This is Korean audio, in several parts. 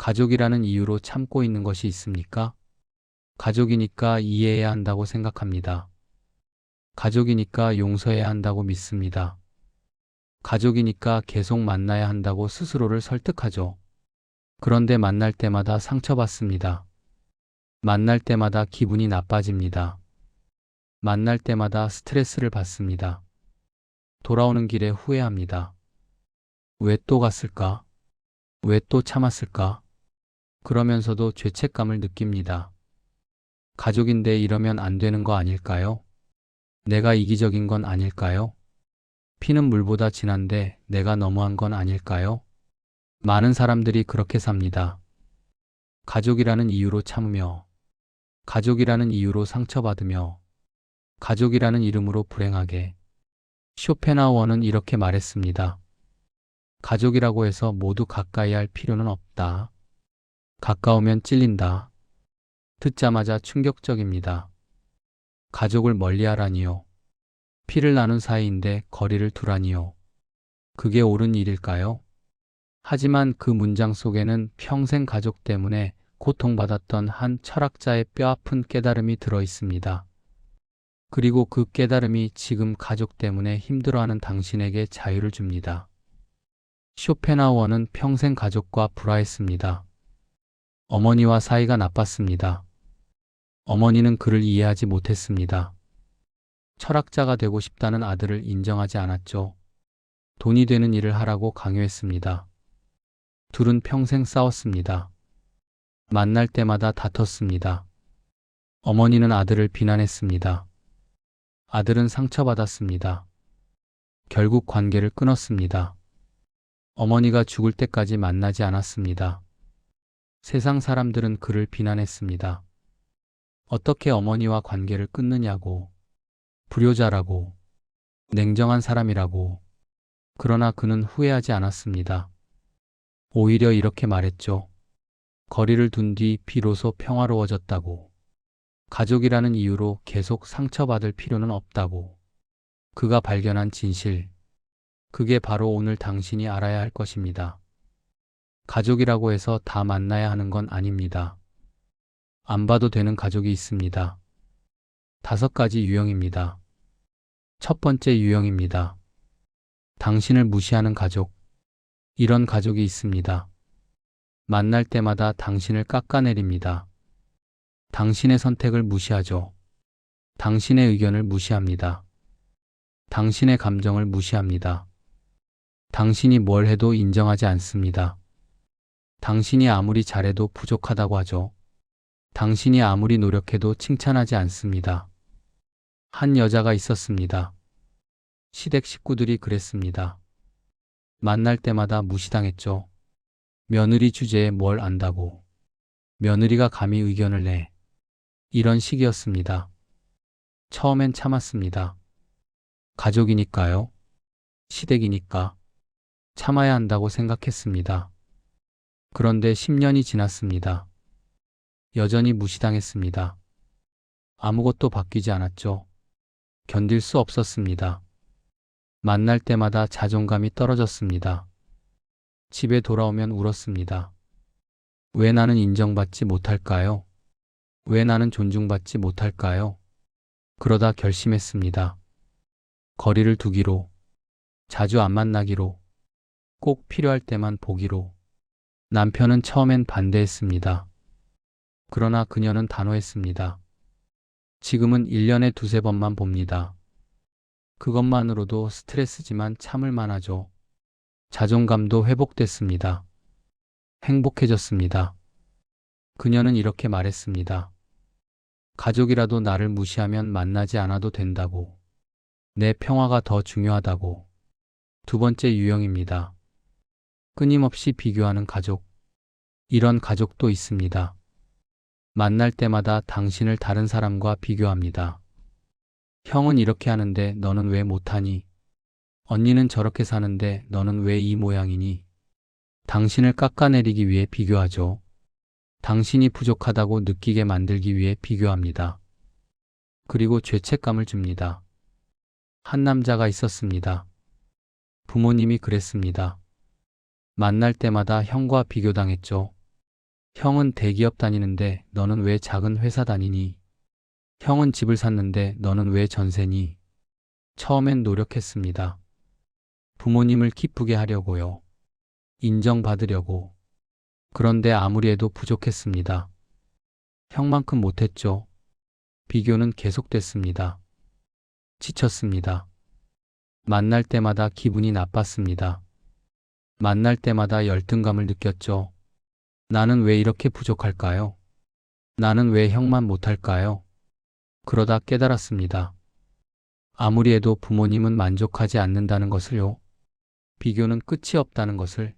가족이라는 이유로 참고 있는 것이 있습니까? 가족이니까 이해해야 한다고 생각합니다. 가족이니까 용서해야 한다고 믿습니다. 가족이니까 계속 만나야 한다고 스스로를 설득하죠. 그런데 만날 때마다 상처받습니다. 만날 때마다 기분이 나빠집니다. 만날 때마다 스트레스를 받습니다. 돌아오는 길에 후회합니다. 왜 또 갔을까? 왜 또 참았을까? 그러면서도 죄책감을 느낍니다. 가족인데 이러면 안 되는 거 아닐까요? 내가 이기적인 건 아닐까요? 피는 물보다 진한데 내가 너무한 건 아닐까요? 많은 사람들이 그렇게 삽니다. 가족이라는 이유로 참으며, 가족이라는 이유로 상처받으며, 가족이라는 이름으로 불행하게. 쇼펜하우어는 이렇게 말했습니다. 가족이라고 해서 모두 가까이 할 필요는 없다. 가까우면 찔린다. 듣자마자 충격적입니다. 가족을 멀리하라니요. 피를 나눈 사이인데 거리를 두라니요. 그게 옳은 일일까요? 하지만 그 문장 속에는 평생 가족 때문에 고통받았던 한 철학자의 뼈아픈 깨달음이 들어 있습니다. 그리고 그 깨달음이 지금 가족 때문에 힘들어하는 당신에게 자유를 줍니다. 쇼펜하우어는 평생 가족과 불화했습니다. 어머니와 사이가 나빴습니다. 어머니는 그를 이해하지 못했습니다. 철학자가 되고 싶다는 아들을 인정하지 않았죠. 돈이 되는 일을 하라고 강요했습니다. 둘은 평생 싸웠습니다. 만날 때마다 다퉜습니다. 어머니는 아들을 비난했습니다. 아들은 상처받았습니다. 결국 관계를 끊었습니다. 어머니가 죽을 때까지 만나지 않았습니다. 세상 사람들은 그를 비난했습니다. 어떻게 어머니와 관계를 끊느냐고, 불효자라고, 냉정한 사람이라고. 그러나 그는 후회하지 않았습니다. 오히려 이렇게 말했죠. 거리를 둔 뒤 비로소 평화로워졌다고. 가족이라는 이유로 계속 상처받을 필요는 없다고. 그가 발견한 진실. 그게 바로 오늘 당신이 알아야 할 것입니다. 가족이라고 해서 다 만나야 하는 건 아닙니다. 안 봐도 되는 가족이 있습니다. 다섯 가지 유형입니다. 첫 번째 유형입니다. 당신을 무시하는 가족. 이런 가족이 있습니다. 만날 때마다 당신을 깎아내립니다. 당신의 선택을 무시하죠. 당신의 의견을 무시합니다. 당신의 감정을 무시합니다. 당신이 뭘 해도 인정하지 않습니다. 당신이 아무리 잘해도 부족하다고 하죠. 당신이 아무리 노력해도 칭찬하지 않습니다. 한 여자가 있었습니다. 시댁 식구들이 그랬습니다. 만날 때마다 무시당했죠. 며느리 주제에 뭘 안다고. 며느리가 감히 의견을 내. 이런 식이었습니다. 처음엔 참았습니다. 가족이니까요. 시댁이니까. 참아야 한다고 생각했습니다. 그런데 10년이 지났습니다. 여전히 무시당했습니다. 아무것도 바뀌지 않았죠. 견딜 수 없었습니다. 만날 때마다 자존감이 떨어졌습니다. 집에 돌아오면 울었습니다. 왜 나는 인정받지 못할까요? 왜 나는 존중받지 못할까요? 그러다 결심했습니다. 거리를 두기로, 자주 안 만나기로, 꼭 필요할 때만 보기로. 남편은 처음엔 반대했습니다. 그러나 그녀는 단호했습니다. 지금은 1년에 두세 번만 봅니다. 그것만으로도 스트레스지만 참을 만 하죠. 자존감도 회복됐습니다. 행복해졌습니다. 그녀는 이렇게 말했습니다. 가족이라도 나를 무시하면 만나지 않아도 된다고. 내 평화가 더 중요하다고. 두 번째 유형입니다. 끊임없이 비교하는 가족. 이런 가족도 있습니다. 만날 때마다 당신을 다른 사람과 비교합니다. 형은 이렇게 하는데 너는 왜 못하니? 언니는 저렇게 사는데 너는 왜 이 모양이니? 당신을 깎아내리기 위해 비교하죠. 당신이 부족하다고 느끼게 만들기 위해 비교합니다. 그리고 죄책감을 줍니다. 한 남자가 있었습니다. 부모님이 그랬습니다. 만날 때마다 형과 비교당했죠. 형은 대기업 다니는데 너는 왜 작은 회사 다니니? 형은 집을 샀는데 너는 왜 전세니? 처음엔 노력했습니다. 부모님을 기쁘게 하려고요. 인정받으려고. 그런데 아무리 해도 부족했습니다. 형만큼 못했죠. 비교는 계속됐습니다. 지쳤습니다. 만날 때마다 기분이 나빴습니다. 만날 때마다 열등감을 느꼈죠. 나는 왜 이렇게 부족할까요? 나는 왜 형만 못할까요? 그러다 깨달았습니다. 아무리 해도 부모님은 만족하지 않는다는 것을요. 비교는 끝이 없다는 것을.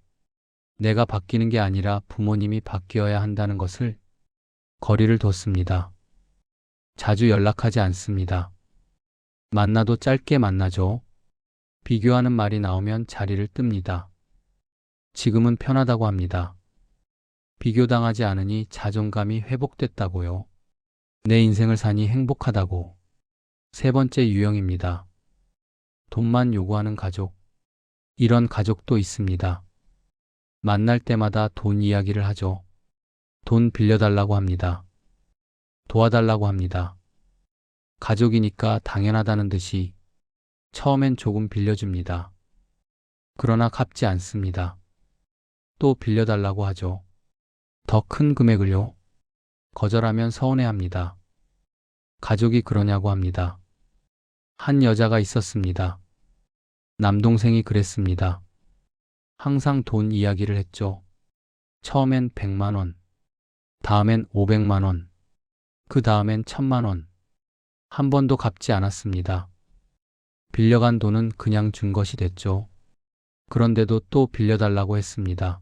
내가 바뀌는 게 아니라 부모님이 바뀌어야 한다는 것을. 거리를 뒀습니다. 자주 연락하지 않습니다. 만나도 짧게 만나죠. 비교하는 말이 나오면 자리를 뜹니다. 지금은 편하다고 합니다. 비교당하지 않으니 자존감이 회복됐다고요. 내 인생을 사니 행복하다고. 세 번째 유형입니다. 돈만 요구하는 가족. 이런 가족도 있습니다. 만날 때마다 돈 이야기를 하죠. 돈 빌려달라고 합니다. 도와달라고 합니다. 가족이니까 당연하다는 듯이 처음엔 조금 빌려줍니다. 그러나 갚지 않습니다. 또 빌려달라고 하죠. 더 큰 금액을요. 거절하면 서운해합니다. 가족이 그러냐고 합니다. 한 여자가 있었습니다. 남동생이 그랬습니다. 항상 돈 이야기를 했죠. 처음엔 100만 원, 다음엔 500만 원, 그 다음엔 1000만 원. 한 번도 갚지 않았습니다. 빌려간 돈은 그냥 준 것이 됐죠. 그런데도 또 빌려달라고 했습니다.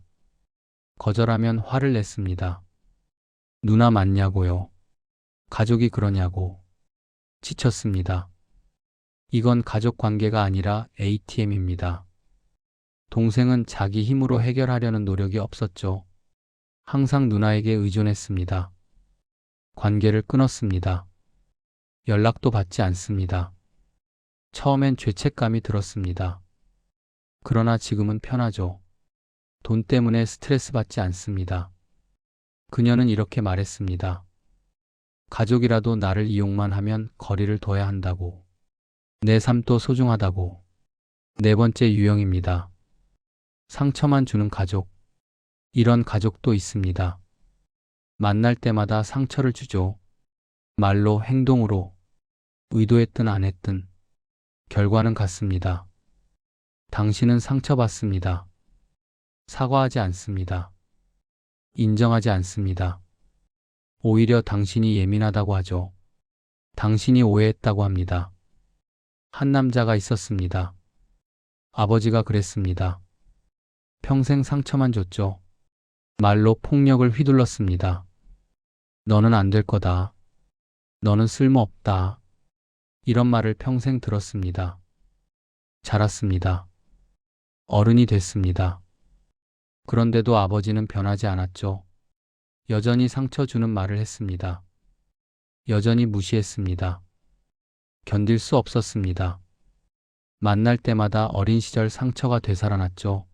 거절하면 화를 냈습니다. 누나 맞냐고요. 가족이 그러냐고. 지쳤습니다. 이건 가족 관계가 아니라 ATM입니다. 동생은 자기 힘으로 해결하려는 노력이 없었죠. 항상 누나에게 의존했습니다. 관계를 끊었습니다. 연락도 받지 않습니다. 처음엔 죄책감이 들었습니다. 그러나 지금은 편하죠. 돈 때문에 스트레스 받지 않습니다. 그녀는 이렇게 말했습니다. 가족이라도 나를 이용만 하면 거리를 둬야 한다고. 내 삶도 소중하다고. 네 번째 유형입니다. 상처만 주는 가족. 이런 가족도 있습니다. 만날 때마다 상처를 주죠. 말로 행동으로 의도했든 안 했든 결과는 같습니다. 당신은 상처받습니다. 사과하지 않습니다. 인정하지 않습니다. 오히려 당신이 예민하다고 하죠. 당신이 오해했다고 합니다. 한 남자가 있었습니다. 아버지가 그랬습니다. 평생 상처만 줬죠. 말로 폭력을 휘둘렀습니다. 너는 안 될 거다. 너는 쓸모없다. 이런 말을 평생 들었습니다. 자랐습니다. 어른이 됐습니다. 그런데도 아버지는 변하지 않았죠. 여전히 상처 주는 말을 했습니다. 여전히 무시했습니다. 견딜 수 없었습니다. 만날 때마다 어린 시절 상처가 되살아났죠.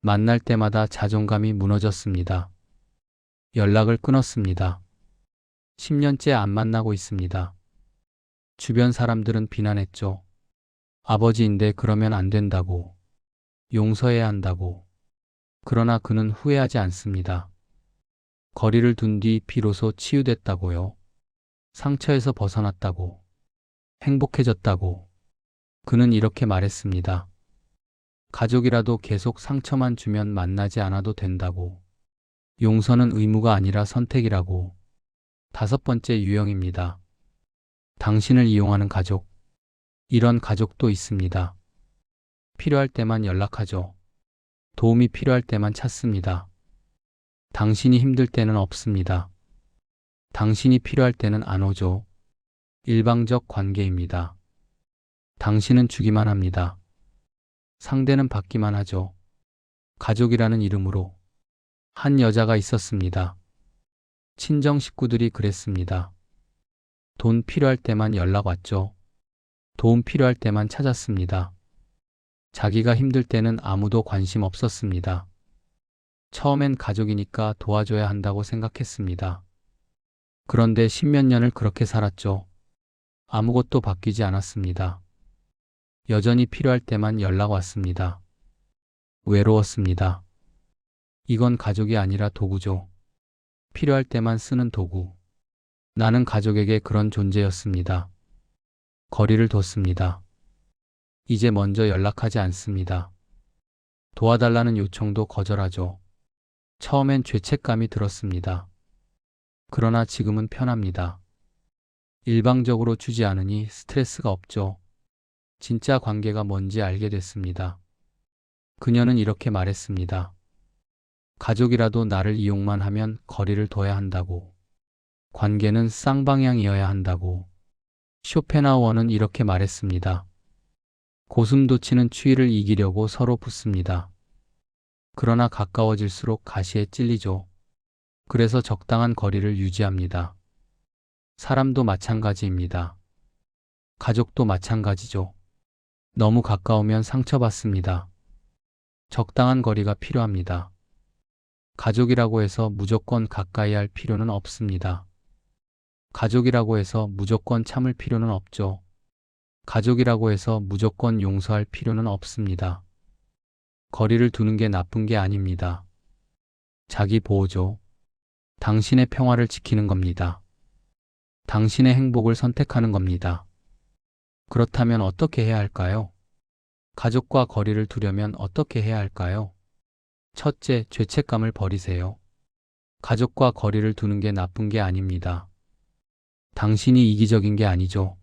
만날 때마다 자존감이 무너졌습니다. 연락을 끊었습니다. 10년째 안 만나고 있습니다. 주변 사람들은 비난했죠. 아버지인데 그러면 안 된다고. 용서해야 한다고. 그러나 그는 후회하지 않습니다. 거리를 둔 뒤 비로소 치유됐다고요. 상처에서 벗어났다고. 행복해졌다고. 그는 이렇게 말했습니다. 가족이라도 계속 상처만 주면 만나지 않아도 된다고. 용서는 의무가 아니라 선택이라고. 다섯 번째 유형입니다. 당신을 이용하는 가족. 이런 가족도 있습니다. 필요할 때만 연락하죠. 도움이 필요할 때만 찾습니다. 당신이 힘들 때는 없습니다. 당신이 필요할 때는 안 오죠. 일방적 관계입니다. 당신은 주기만 합니다. 상대는 받기만 하죠. 가족이라는 이름으로 한 여자가 있었습니다. 친정 식구들이 그랬습니다. 돈 필요할 때만 연락 왔죠. 도움 필요할 때만 찾았습니다. 자기가 힘들 때는 아무도 관심 없었습니다. 처음엔 가족이니까 도와줘야 한다고 생각했습니다. 그런데 십몇 년을 그렇게 살았죠. 아무것도 바뀌지 않았습니다. 여전히 필요할 때만 연락 왔습니다. 외로웠습니다. 이건 가족이 아니라 도구죠. 필요할 때만 쓰는 도구. 나는 가족에게 그런 존재였습니다. 거리를 뒀습니다. 이제 먼저 연락하지 않습니다. 도와달라는 요청도 거절하죠. 처음엔 죄책감이 들었습니다. 그러나 지금은 편합니다. 일방적으로 주지 않으니 스트레스가 없죠. 진짜 관계가 뭔지 알게 됐습니다. 그녀는 이렇게 말했습니다. 가족이라도 나를 이용만 하면 거리를 둬야 한다고. 관계는 쌍방향이어야 한다고. 쇼펜하우어는 이렇게 말했습니다. 고슴도치는 추위를 이기려고 서로 붙습니다. 그러나 가까워질수록 가시에 찔리죠. 그래서 적당한 거리를 유지합니다. 사람도 마찬가지입니다. 가족도 마찬가지죠. 너무 가까우면 상처받습니다. 적당한 거리가 필요합니다. 가족이라고 해서 무조건 가까이 할 필요는 없습니다. 가족이라고 해서 무조건 참을 필요는 없죠. 가족이라고 해서 무조건 용서할 필요는 없습니다. 거리를 두는 게 나쁜 게 아닙니다. 자기 보호죠. 당신의 평화를 지키는 겁니다. 당신의 행복을 선택하는 겁니다. 그렇다면 어떻게 해야 할까요? 가족과 거리를 두려면 어떻게 해야 할까요? 첫째, 죄책감을 버리세요. 가족과 거리를 두는 게 나쁜 게 아닙니다. 당신이 이기적인 게 아니죠.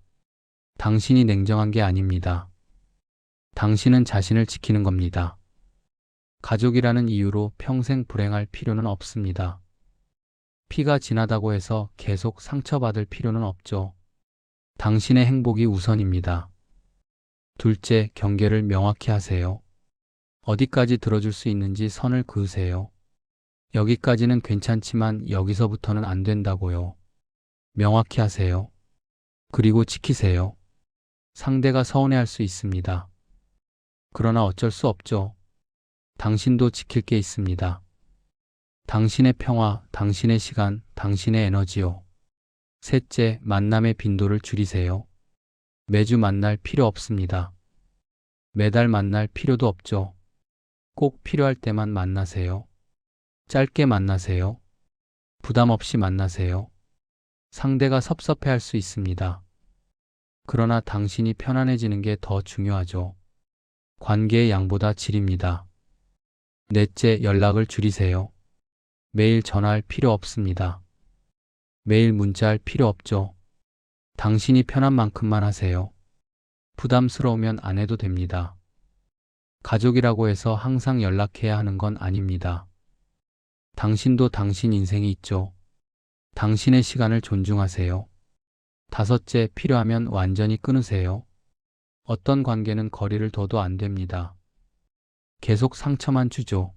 당신이 냉정한 게 아닙니다. 당신은 자신을 지키는 겁니다. 가족이라는 이유로 평생 불행할 필요는 없습니다. 피가 진하다고 해서 계속 상처받을 필요는 없죠. 당신의 행복이 우선입니다. 둘째, 경계를 명확히 하세요. 어디까지 들어줄 수 있는지 선을 그으세요. 여기까지는 괜찮지만 여기서부터는 안 된다고요. 명확히 하세요. 그리고 지키세요. 상대가 서운해할 수 있습니다. 그러나 어쩔 수 없죠. 당신도 지킬 게 있습니다. 당신의 평화, 당신의 시간, 당신의 에너지요. 셋째, 만남의 빈도를 줄이세요. 매주 만날 필요 없습니다. 매달 만날 필요도 없죠. 꼭 필요할 때만 만나세요. 짧게 만나세요. 부담 없이 만나세요. 상대가 섭섭해 할 수 있습니다. 그러나 당신이 편안해지는 게 더 중요하죠. 관계의 양보다 질입니다. 넷째, 연락을 줄이세요. 매일 전화할 필요 없습니다. 매일 문자할 필요 없죠. 당신이 편한 만큼만 하세요. 부담스러우면 안 해도 됩니다. 가족이라고 해서 항상 연락해야 하는 건 아닙니다. 당신도 당신 인생이 있죠. 당신의 시간을 존중하세요. 다섯째, 필요하면 완전히 끊으세요. 어떤 관계는 거리를 둬도 안 됩니다. 계속 상처만 주죠.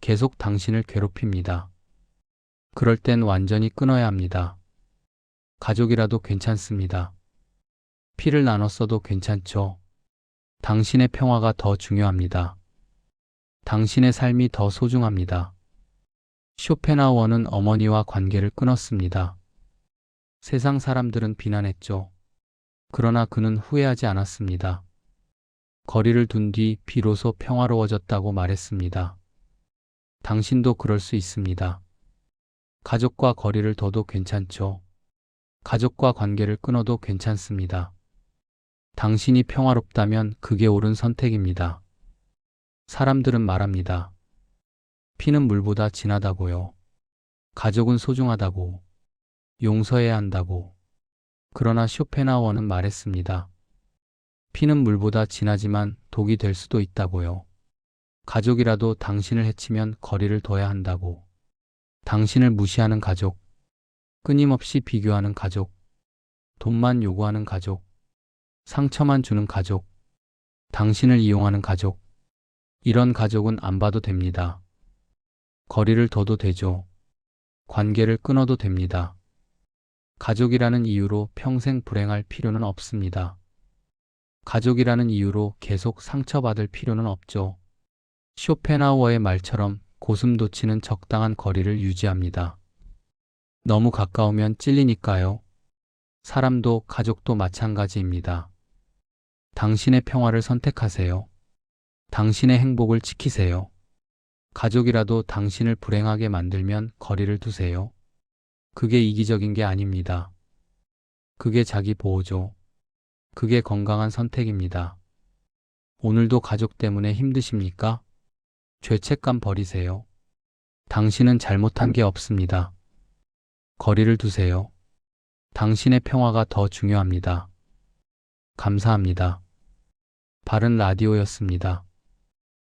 계속 당신을 괴롭힙니다. 그럴 땐 완전히 끊어야 합니다. 가족이라도 괜찮습니다. 피를 나눴어도 괜찮죠. 당신의 평화가 더 중요합니다. 당신의 삶이 더 소중합니다. 쇼펜하우어는 어머니와 관계를 끊었습니다. 세상 사람들은 비난했죠. 그러나 그는 후회하지 않았습니다. 거리를 둔 뒤 비로소 평화로워졌다고 말했습니다. 당신도 그럴 수 있습니다. 가족과 거리를 둬도 괜찮죠. 가족과 관계를 끊어도 괜찮습니다. 당신이 평화롭다면 그게 옳은 선택입니다. 사람들은 말합니다. 피는 물보다 진하다고요. 가족은 소중하다고. 용서해야 한다고. 그러나 쇼펜하워는 말했습니다. 피는 물보다 진하지만 독이 될 수도 있다고요. 가족이라도 당신을 해치면 거리를 둬야 한다고. 당신을 무시하는 가족, 끊임없이 비교하는 가족, 돈만 요구하는 가족, 상처만 주는 가족, 당신을 이용하는 가족, 이런 가족은 안 봐도 됩니다. 거리를 둬도 되죠. 관계를 끊어도 됩니다. 가족이라는 이유로 평생 불행할 필요는 없습니다. 가족이라는 이유로 계속 상처받을 필요는 없죠. 쇼펜하우어의 말처럼 고슴도치는 적당한 거리를 유지합니다. 너무 가까우면 찔리니까요. 사람도 가족도 마찬가지입니다. 당신의 평화를 선택하세요. 당신의 행복을 지키세요. 가족이라도 당신을 불행하게 만들면 거리를 두세요. 그게 이기적인 게 아닙니다. 그게 자기 보호죠. 그게 건강한 선택입니다. 오늘도 가족 때문에 힘드십니까? 죄책감 버리세요. 당신은 잘못한 게 없습니다. 거리를 두세요. 당신의 평화가 더 중요합니다. 감사합니다. 바른 라디오였습니다.